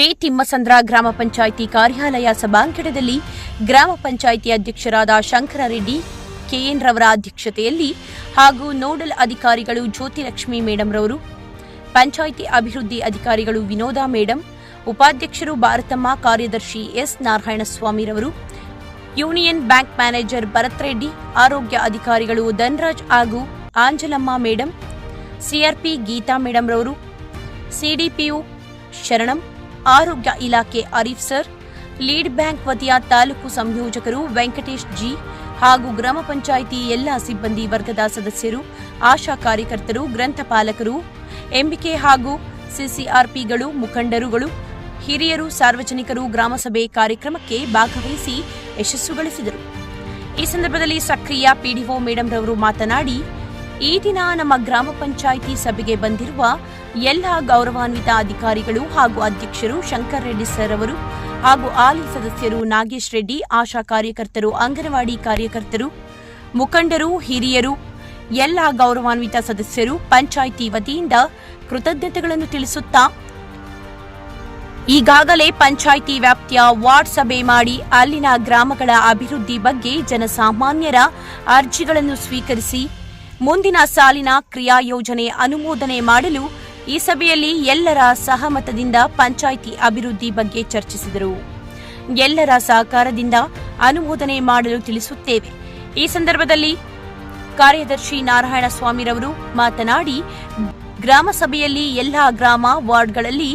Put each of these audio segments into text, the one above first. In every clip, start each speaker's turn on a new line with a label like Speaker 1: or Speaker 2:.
Speaker 1: J Thimmasandra ಗ್ರಾಮ ಪಂಚಾಯಿತಿ ಕಾರ್ಯಾಲಯ ಸಭಾಂಗಣದಲ್ಲಿ ಗ್ರಾಮ ಪಂಚಾಯಿತಿ ಅಧ್ಯಕ್ಷರಾದ ಶಂಕರರೆಡ್ಡಿ ಕೆಎನ್ ರವರ ಅಧ್ಯಕ್ಷತೆಯಲ್ಲಿ ಹಾಗೂ ನೋಡಲ್ ಅಧಿಕಾರಿಗಳು ಜ್ಯೋತಿಲಕ್ಷ್ಮಿ ಮೇಡಂರವರು ಪಂಚಾಯಿತಿ ಅಭಿವೃದ್ಧಿ ಅಧಿಕಾರಿಗಳು ವಿನೋದ ಮೇಡಂ, ಉಪಾಧ್ಯಕ್ಷರು ಭಾರತಮ್ಮ, ಕಾರ್ಯದರ್ಶಿ S ನಾರಾಯಣಸ್ವಾಮಿರವರು union bank manager Bharath Reddy, ಆರೋಗ್ಯ ಅಧಿಕಾರಿಗಳು ಧನ್ರಾಜ್ ಹಾಗೂ ಆಂಜಲಮ್ಮ ಮೇಡಂ ಸಿಆರ್ಪಿ ಗೀತಾ ಮೇಡಂರವರು ಸಿಡಿಪಿಯು ಶರಣಂ ಆರೋಗ್ಯ ಇಲಾಖೆ ಅರೀಫ್ ಸರ್, ಲೀಡ್ ಬ್ಯಾಂಕ್ ವತಿಯ ತಾಲೂಕು ಸಂಯೋಜಕರು ವೆಂಕಟೇಶ್ ಜಿ ಹಾಗೂ ಗ್ರಾಮ ಪಂಚಾಯಿತಿ ಎಲ್ಲ ಸಿಬ್ಬಂದಿ ವರ್ಗದ ಸದಸ್ಯರು, ಆಶಾ ಕಾರ್ಯಕರ್ತರು, ಗ್ರಂಥಪಾಲಕರು, ಎಂಬಿಕೆ ಹಾಗೂ ಸಿಸಿಆರ್ಪಿಗಳು, ಮುಖಂಡರುಗಳು, ಹಿರಿಯರು, ಸಾರ್ವಜನಿಕರು ಗ್ರಾಮಸಭೆ ಕಾರ್ಯಕ್ರಮಕ್ಕೆ ಭಾಗವಹಿಸಿ ಯಶಸ್ಸು ಗಳಿಸಿದರು ಈ ಸಂದರ್ಭದಲ್ಲಿ ಸಕ್ರಿಯ ಪಿಡಿಒ ಮೇಡಂರವರು ಮಾತನಾಡಿ, ಈ ದಿನ ನಮ್ಮ ಗ್ರಾಮ ಪಂಚಾಯಿತಿ ಸಭೆಗೆ ಬಂದಿರುವ ಎಲ್ಲ ಗೌರವಾನ್ವಿತ ಅಧಿಕಾರಿಗಳು ಹಾಗೂ ಅಧ್ಯಕ್ಷರು ಶಂಕರ್ ರೆಡ್ಡಿ ಸರ್ ಅವರು ಹಾಗೂ ಆಲಿ ಸದಸ್ಯರು ನಾಗೇಶ್ ರೆಡ್ಡಿ, ಆಶಾ ಕಾರ್ಯಕರ್ತರು, ಅಂಗನವಾಡಿ ಕಾರ್ಯಕರ್ತರು, ಮುಖಂಡರು, ಹಿರಿಯರು, ಎಲ್ಲ ಗೌರವಾನ್ವಿತ ಸದಸ್ಯರು, ಪಂಚಾಯಿತಿ ವತಿಯಿಂದ ಕೃತಜ್ಞತೆಗಳನ್ನು ತಿಳಿಸುತ್ತಾ ಈಗಾಗಲೇ ಪಂಚಾಯಿತಿ ವ್ಯಾಪ್ತಿಯ ವಾರ್ಡ್ ಸಭೆ ಮಾಡಿ ಅಲ್ಲಿನ ಗ್ರಾಮಗಳ ಅಭಿವೃದ್ಧಿ ಬಗ್ಗೆ ಜನಸಾಮಾನ್ಯರ ಅರ್ಜಿಗಳನ್ನು ಸ್ವೀಕರಿಸಿ ಮುಂದಿನ ಸಾಲಿನ ಕ್ರಿಯಾ ಯೋಜನೆ ಅನುಮೋದನೆ ಮಾಡಲು ಈ ಸಭೆಯಲ್ಲಿ ಎಲ್ಲರ ಸಹಮತದಿಂದ ಪಂಚಾಯಿತಿ ಅಭಿವೃದ್ಧಿ ಬಗ್ಗೆ ಚರ್ಚಿಸಿದರು. ಎಲ್ಲರ ಸಹಕಾರದಿಂದ ಅನುಮೋದನೆ ಮಾಡಲು ತಿಳಿಸುತ್ತೇವೆ. ಈ ಸಂದರ್ಭದಲ್ಲಿ ಕಾರ್ಯದರ್ಶಿ ನಾರಾಯಣ ಸ್ವಾಮಿರವರು ಮಾತನಾಡಿ, ಗ್ರಾಮ ಸಭೆಯಲ್ಲಿ ಎಲ್ಲಾ ಗ್ರಾಮ ವಾರ್ಡ್ಗಳಲ್ಲಿ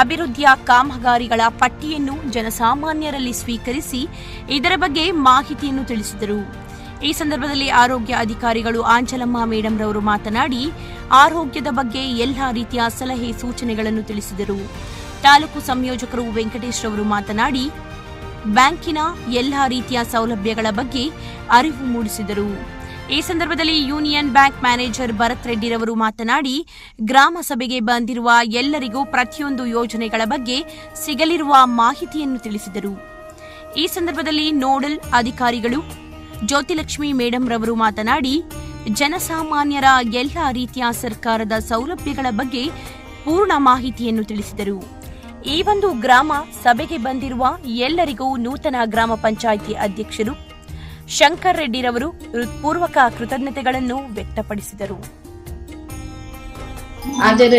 Speaker 1: ಅಭಿವೃದ್ಧಿಯ ಕಾಮಗಾರಿಗಳ ಪಟ್ಟಿಯನ್ನು ಜನಸಾಮಾನ್ಯರಲ್ಲಿ ಸ್ವೀಕರಿಸಿ ಇದರ ಬಗ್ಗೆ ಮಾಹಿತಿಯನ್ನು ತಿಳಿಸಿದರು. ಈ ಸಂದರ್ಭದಲ್ಲಿ ಆರೋಗ್ಯ ಅಧಿಕಾರಿಗಳು ಆಂಚಲಮ್ಮ ಮೇಡಂರವರು ಮಾತನಾಡಿ, ಆರೋಗ್ಯದ ಬಗ್ಗೆ ಎಲ್ಲಾ ರೀತಿಯ ಸಲಹೆ ಸೂಚನೆಗಳನ್ನು ತಿಳಿಸಿದರು. ತಾಲೂಕು ಸಂಯೋಜಕರು ವೆಂಕಟೇಶ್ ರವರು ಮಾತನಾಡಿ, ಬ್ಯಾಂಕಿನ ಎಲ್ಲಾ ರೀತಿಯ ಸೌಲಭ್ಯಗಳ ಬಗ್ಗೆ ಅರಿವು ಮೂಡಿಸಿದರು. ಈ ಸಂದರ್ಭದಲ್ಲಿ ಯೂನಿಯನ್ ಬ್ಯಾಂಕ್ ಮ್ಯಾನೇಜರ್ ಭರತ್ ರೆಡ್ಡಿರವರು ಮಾತನಾಡಿ, ಗ್ರಾಮ ಸಭೆಗೆ ಬಂದಿರುವ ಎಲ್ಲರಿಗೂ ಪ್ರತಿಯೊಂದು ಯೋಜನೆಗಳ ಬಗ್ಗೆ ಸಿಗಲಿರುವ ಮಾಹಿತಿಯನ್ನು ತಿಳಿಸಿದರು. ಈ ಸಂದರ್ಭದಲ್ಲಿ ನೋಡಲ್ ಅಧಿಕಾರಿಗಳು ಜ್ಯೋತಿಲಕ್ಷ್ಮಿ ಮೇಡಂ ರವರು ಮಾತನಾಡಿ, ಜನಸಾಮಾನ್ಯರ ಎಲ್ಲ ರೀತಿಯ ಸರ್ಕಾರದ ಸೌಲಭ್ಯಗಳ ಬಗ್ಗೆ ಪೂರ್ಣ ಮಾಹಿತಿಯನ್ನು ತಿಳಿಸಿದರು. ಈ ಒಂದು ಗ್ರಾಮ ಸಭೆಗೆ ಬಂದಿರುವ ಎಲ್ಲರಿಗೂ ನೂತನ ಗ್ರಾಮ ಪಂಚಾಯಿತಿ ಅಧ್ಯಕ್ಷರು ಶಂಕರ್ ರೆಡ್ಡಿರವರು ಹೃತ್ಪೂರ್ವಕ ಕೃತಜ್ಞತೆಗಳನ್ನು ವ್ಯಕ್ತಪಡಿಸಿದರು.
Speaker 2: ಆದರೆ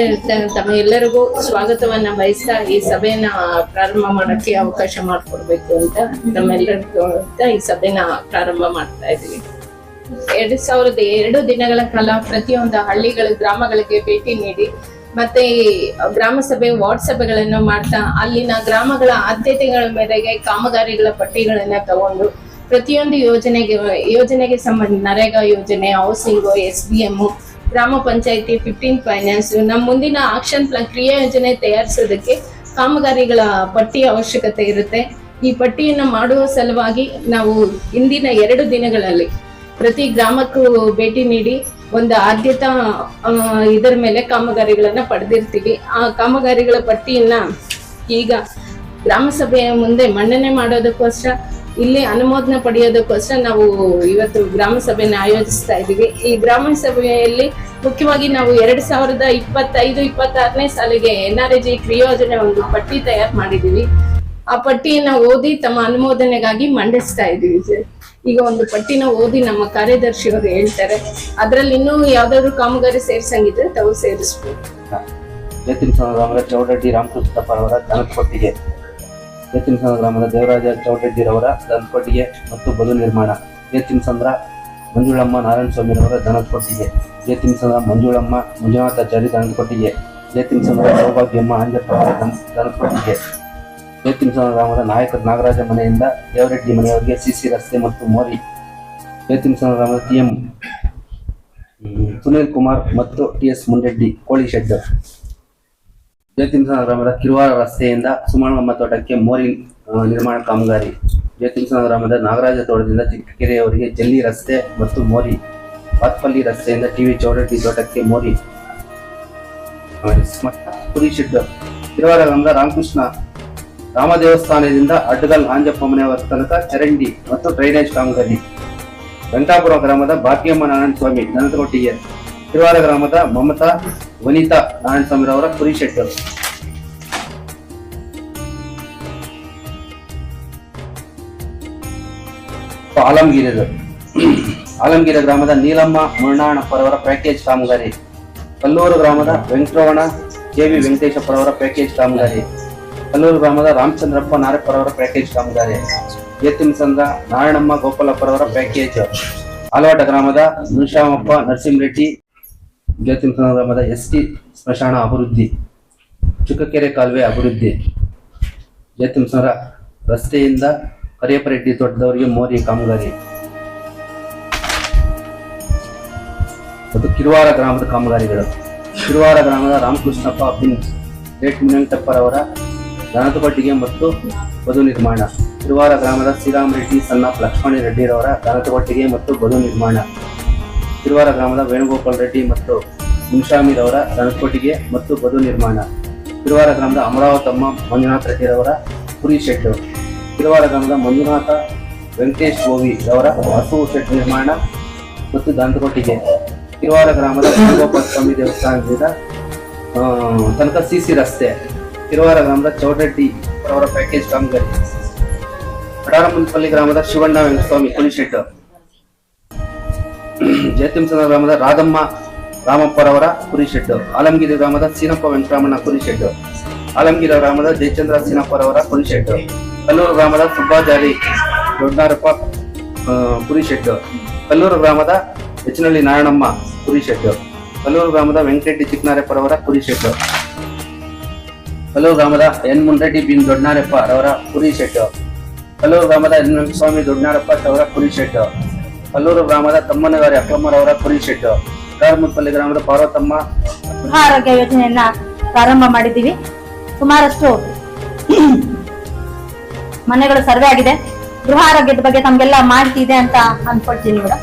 Speaker 2: ತಮ್ಮ ಎಲ್ಲರಿಗೂ ಸ್ವಾಗತವನ್ನ ಬಯಸ್ತಾ ಈ ಸಭೆಯನ್ನ ಪ್ರಾರಂಭ ಮಾಡಕ್ಕೆ ಅವಕಾಶ ಮಾಡಿಕೊಡ್ಬೇಕು ಅಂತ ನಮ್ಮೆಲ್ಲರಿಗೂ ಅಂತ ಈ ಸಭೆನ ಪ್ರಾರಂಭ ಮಾಡ್ತಾ ಇದೀವಿ ಎರಡ್ ಸಾವಿರದ ಎರಡು ದಿನಗಳ ಕಾಲ ಪ್ರತಿಯೊಂದು ಹಳ್ಳಿಗಳ, ಗ್ರಾಮಗಳಿಗೆ ಭೇಟಿ ನೀಡಿ ಮತ್ತೆ ಗ್ರಾಮ ಸಭೆ, ವಾರ್ಡ್ ಸಭೆಗಳನ್ನು ಮಾಡ್ತಾ ಅಲ್ಲಿನ ಗ್ರಾಮಗಳ ಆದ್ಯತೆಗಳ ಮೇರೆಗೆ ಕಾಮಗಾರಿಗಳ ಪಟ್ಟಿಗಳನ್ನ ತಗೊಂಡು ಪ್ರತಿಯೊಂದು ಯೋಜನೆಗೆ ಯೋಜನೆಗೆ ಸಂಬಂಧ ನರೇಗಾ ಯೋಜನೆ, ಹೌಸಿಂಗು, ಎಸ್ ಬಿ ಎಂ ಗ್ರಾಮ ಪಂಚಾಯಿತಿ ಫಿಫ್ಟೀನ್ ಫೈನಾನ್ಸ್. ನಮ್ಮ ಮುಂದಿನ ಆಕ್ಷನ್ ಪ್ಲಾನ್ ಕ್ರಿಯಾ ಯೋಜನೆ ತಯಾರಿಸೋದಕ್ಕೆ ಕಾಮಗಾರಿಗಳ ಪಟ್ಟಿ ಅವಶ್ಯಕತೆ ಇರುತ್ತೆ. ಈ ಪಟ್ಟಿಯನ್ನು ಮಾಡುವ ಸಲುವಾಗಿ ನಾವು ಇಂದಿನ ಎರಡು ದಿನಗಳಲ್ಲಿ ಪ್ರತಿ ಗ್ರಾಮಕ್ಕೂ ಭೇಟಿ ನೀಡಿ ಒಂದು ಆದ್ಯತಾ ಇದರ ಮೇಲೆ ಕಾಮಗಾರಿಗಳನ್ನ ಪಡೆದಿರ್ತೀವಿ. ಆ ಕಾಮಗಾರಿಗಳ ಪಟ್ಟಿಯನ್ನ ಈಗ ಗ್ರಾಮ ಸಭೆಯ ಮುಂದೆ ಮನ್ನಣೆ ಮಾಡೋದಕ್ಕೋಸ್ಕರ ಇಲ್ಲಿ ಅನುಮೋದನೆ ಪಡೆಯೋದಕ್ಕೋಸ್ಕರ ನಾವು ಇವತ್ತು ಗ್ರಾಮ ಸಭೆನ ಆಯೋಜಿಸ್ತಾ ಇದ್ದೀವಿ. ಈ ಗ್ರಾಮ ಸಭೆಯಲ್ಲಿ ಮುಖ್ಯವಾಗಿ ನಾವು ಎರಡ್ ಸಾವಿರದ ಇಪ್ಪತ್ತೈದು, ಇಪ್ಪತ್ತಾರನೇ ಸಾಲಿಗೆ ಎನ್ ಆರ್ ಜಿ ಕ್ರಿಯೋಜನೆ ಒಂದು ಪಟ್ಟಿ ತಯಾರು ಮಾಡಿದೀವಿ ಆ ಪಟ್ಟಿಯನ್ನ ಓದಿ ತಮ್ಮ ಅನುಮೋದನೆಗಾಗಿ ಮಂಡಿಸ್ತಾ ಇದ್ದೀವಿ ಸರ್. ಈಗ ಒಂದು ಪಟ್ಟಿನ ಓದಿ ನಮ್ಮ ಕಾರ್ಯದರ್ಶಿ ಅವರು ಹೇಳ್ತಾರೆ. ಅದರಲ್ಲಿ ಇನ್ನೂ ಯಾವ್ದಾದ್ರು ಕಾಮಗಾರಿ ಸೇರ್ಸಂಗಿದ್ರೆ ತಾವು ಸೇರಿಸ್ಬೋದು.
Speaker 3: ರಾಮಕೃಷ್ಣಪ್ಪ ಅವರ ಕನಕ ರಾಮಕೃಷ್ಣಪ್ಪ ಜತಿನ್ಸನ ಗ್ರಾಮದ ದೇವರಾಜ ಚೌಡರೆಡ್ಡಿರವರ ದನಕೊಟ್ಟಿಗೆ ಮತ್ತು ಬದು ನಿರ್ಮಾಣ. ಜತಿನ್ಸಂದ್ರ ಮಂಜುಳಮ್ಮ ನಾರಾಯಣ ಸ್ವಾಮಿರವರ ದನಕೊಟ್ಟಿಗೆ ಜತಿನ್ಸಂದ್ರ ಮಂಜುಳಮ್ಮ ಮಂಜುನಾಥಾಚಾರಿ ದನಕೊಟ್ಟಿಗೆ ಎತ್ತಿನಸಂದ್ರ ಸೌಭಾಗ್ಯಮ್ಮ ಅಂಜಪ್ಪ ದನಕೊಟ್ಟಿಗೆ ಎತ್ತಿನಸಂದ್ರ ಗ್ರಾಮದ ನಾಯಕ ನಾಗರಾಜ ಮನೆಯಿಂದ ದೇವರೆಡ್ಡಿ ಮನೆಯವರಿಗೆ ಸಿಸಿ ರಸ್ತೆ ಮತ್ತು ಮೋರಿ. ಎತ್ತಿನಸಂದ್ರ ಗ್ರಾಮದ ಟಿ ಎಂ ಸುನೀಲ್ ಕುಮಾರ್ ಮತ್ತು ಟಿ ಎಸ್ ಮುಂಡೆಡ್ಡಿ ಕೋಳಿ ಶೆಡ್ ಜಯತಿಂಸನ ಗ್ರಾಮದ ಕಿರುವಾರ ರಸ್ತೆಯಿಂದ ಸುಮಣಮ್ಮ ತೋಟಕ್ಕೆ ಮೋರಿ ನಿರ್ಮಾಣ ಕಾಮಗಾರಿ. ಜಯತಿಂಸನ ಗ್ರಾಮದ ನಾಗರಾಜ ತೋಟದಿಂದ ಚಿಕ್ಕಕೆರೆಯವರಿಗೆ ಜಲ್ಲಿ ರಸ್ತೆ ಮತ್ತು ಮೋರಿ ಪಾತ್ಪಲ್ಲಿ ರಸ್ತೆಯಿಂದ ಟಿವಿ ಚೌಡಟ್ಟಿ ತೋಟಕ್ಕೆ ಮೋರಿ. ಪುರಿ ಶೆಡ್ ಕಿರುವಾರ ಗ್ರಾಮದ ರಾಮಕೃಷ್ಣ ರಾಮ ದೇವಸ್ಥಾನದಿಂದ ಅಡ್ಡಗಲ್ ಆಂಜಪ್ಪ ಮನೆಯವರ ತನಕ ಚರಂಡಿ ಮತ್ತು ಡ್ರೈನೇಜ್ ಕಾಮಗಾರಿ. ವೆಂಕಟಾಪುರ ಗ್ರಾಮದ ಭಾಗ್ಯಮ್ಮ ನಾರಾಯಣ ಸ್ವಾಮಿ ದನತೊಟ್ಟಿಗೆ ತಿರುವಾರ ಗ್ರಾಮದ ಮಮತಾ, ವನಿತಾ ನಾರಾಯಣಸ್ವಾಮಿರವರ ಕುರಿ ಶೆಟ್ಟರು ಆಲಂಗಿರಿದು ಆಲಮಗಿರಿ ಗ್ರಾಮದ ನೀಲಮ್ಮ ಮುರ್ಣಾಣಪ್ಪರವರ ಪ್ಯಾಕೇಜ್ ಕಾಮಗಾರಿ. ಕಲ್ಲೂರು ಗ್ರಾಮದ ವೆಂಕಟರಮಣ ಕೆವಿ ವೆಂಕಟೇಶಪ್ಪರವರ ಪ್ಯಾಕೇಜ್ ಕಾಮಗಾರಿ. ಕಲ್ಲೂರು ಗ್ರಾಮದ ರಾಮಚಂದ್ರಪ್ಪ ನಾರಪ್ಪರವರ ಪ್ಯಾಕೇಜ್ ಕಾಮಗಾರಿ. ಎತ್ತಿಮಸಂದ್ರ ನಾರಾಯಣಮ್ಮ ಗೋಪಾಲಪ್ಪರವರ ಪ್ಯಾಕೇಜ್ ಆಲವಾಟ ಗ್ರಾಮದ ನಿಶಾಮಪ್ಪ ನರಸಿಂಹರೆಡ್ಡಿ ಜ್ಯೋತಿಂಸಂದ್ರ ಗ್ರಾಮದ ಎಸ್ ಟಿ ಸ್ಮಶಾನ ಅಭಿವೃದ್ಧಿ, ಚುಕ್ಕಕೆರೆ ಕಾಲುವೆ ಅಭಿವೃದ್ಧಿ. ಜ್ಯೋತಿಂಸಂದ್ರ ರಸ್ತೆಯಿಂದ ಕರಿಯಪ್ಪರೆಡ್ಡಿ ತೋಟದವರಿಗೆ ಮೋರಿ ಕಾಮಗಾರಿ. ಮತ್ತು ಕಿರುವಾರ ಗ್ರಾಮದ ಕಾಮಗಾರಿಗಳು. ಕಿರುವಾರ ಗ್ರಾಮದ ರಾಮಕೃಷ್ಣಪ್ಪ ಬಿನ್ ರೇಟ್ ಮುನಿಯಂಟಪ್ಪರವರ ದನತುಕೊಟ್ಟಿಗೆ ಮತ್ತು ಬದು ನಿರ್ಮಾಣ. ಕಿರುವಾರ ಗ್ರಾಮದ ಶ್ರೀರಾಮ್ ರೆಡ್ಡಿ ಸಣ್ಣ ಲಕ್ಷ್ಮಣ ರೆಡ್ಡಿರವರ ದನತುಕೊಟ್ಟಿಗೆ ಮತ್ತು ಬದು ನಿರ್ಮಾಣ. ಕಿರುವಾರ ಗ್ರಾಮದ ವೇಣುಗೋಪಾಲ್ ರೆಡ್ಡಿ ಮತ್ತು ಮುನ್ಶಾಮಿರವರ ರನಕೋಟಿಗೆ ಮತ್ತು ಬದು ನಿರ್ಮಾಣ. ತಿರುವಾರ ಗ್ರಾಮದ ಅಮರಾವತಮ್ಮ ಮಂಜುನಾಥ ರೆಡ್ಡಿರವರ ಪುರಿ ಶೆಡ್. ತಿರುವಾರ ಗ್ರಾಮದ ಮಂಜುನಾಥ ವೆಂಕಟೇಶ್ ಗೋವಿ ರವರ ಹಸು ಶೆಡ್ ನಿರ್ಮಾಣ ಮತ್ತು ದಂತಕೋಟಿಗೆ. ತಿರುವಾರ ಗ್ರಾಮದ ವೇಣುಗೋಪಾಲ ಸ್ವಾಮಿ ದೇವಸ್ಥಾನದಿಂದ ತನಕ ಸಿಸಿ ರಸ್ತೆ. ತಿರುವಾರ ಗ್ರಾಮದ ಚೌಡರೆಡ್ಡಿ ಅವರ ಪ್ಯಾಕೇಜ್ ಕಾಮಗಾರಿ. ಕಡಾರಮುನ್ಪಲ್ಲಿ ಗ್ರಾಮದ ಶಿವಣ್ಣ ವೆಂಕಟಸ್ವಾಮಿ ಕುಣಿಶೆಟ್ಟು ಜಯತಿಂಸನ ಗ್ರಾಮದ ರಾಧಮ್ಮ ರಾಮಪ್ಪರವರ ಕುರಿಶೆಟ್ಟು ಆಲಮಗಿರಿ ಗ್ರಾಮದ ಸೀನಪ್ಪ ವೆಂಕಟರಮಣ ಕುರಿಶೆಟ್ಟು ಆಲಮಗಿರಿ ಗ್ರಾಮದ ಜಯಚಂದ್ರ ಸೀನಪ್ಪರವರ ಕುರಿಶೆಟ್ಟು ಕಲ್ಲೂರು ಗ್ರಾಮದ ಸುಬ್ಬಾಜಾರಿ ದೊಡ್ಡಾರಪ್ಪ ಕುರಿ ಕುರಿಶೆಟ್ಟು ಕಲ್ಲೂರು ಗ್ರಾಮದ ಹೆಚ್ಚಿನಳ್ಳಿ ನಾರಾಯಣಮ್ಮ ಕುರಿಶೆಟ್ಟು ಕಲ್ಲೂರು ಗ್ರಾಮದ ವೆಂಕಟರೆಡ್ಡಿ ಚಿಕ್ಕನಾರೆಪ್ಪರವರ ಕುರಿಶೆಟ್ಟು ಕಲ್ಲೂರು ಗ್ರಾಮದ ಎನ್ ಮುನ್ರೆಡ್ಡಿ ಬಿನ್ ದೊಡ್ಡನಾರೆಪ್ಪ ರವರ ಕುರಿಶೆಟ್ಟು ಕಲ್ಲೂರು ಗ್ರಾಮದ ಎನ್ ಸ್ವಾಮಿ ದೊಡ್ಡನಾರಪ್ಪ ಅವರ ಕುರಿಶೆಟ್ಟು ಕಲ್ಲೂರು ಗ್ರಾಮದ ತಮ್ಮನಗಾರಿ ಅಕ್ಕಮ್ಮರವರ ಕುರಿಶೆಟ್ಟು ಕಾರ್ಮುತ್ಪಲ್ಲಿ ಗ್ರಾಮದ ಪಾರ್ವತಮ್ಮ.
Speaker 4: ಗೃಹ ಆರೋಗ್ಯ ಯೋಜನೆಯನ್ನ ಪ್ರಾರಂಭ ಮಾಡಿದ್ದೀವಿ. ಸುಮಾರಷ್ಟು ಮನೆಗಳು ಸರ್ವೆ ಆಗಿದೆ. ಗೃಹ ಆರೋಗ್ಯದ ಬಗ್ಗೆ ತಮ್ಗೆಲ್ಲ ಮಾಹಿತಿ ಇದೆ ಅಂತ ಅನ್ಕೊಳ್ತೀನಿ ಕೂಡ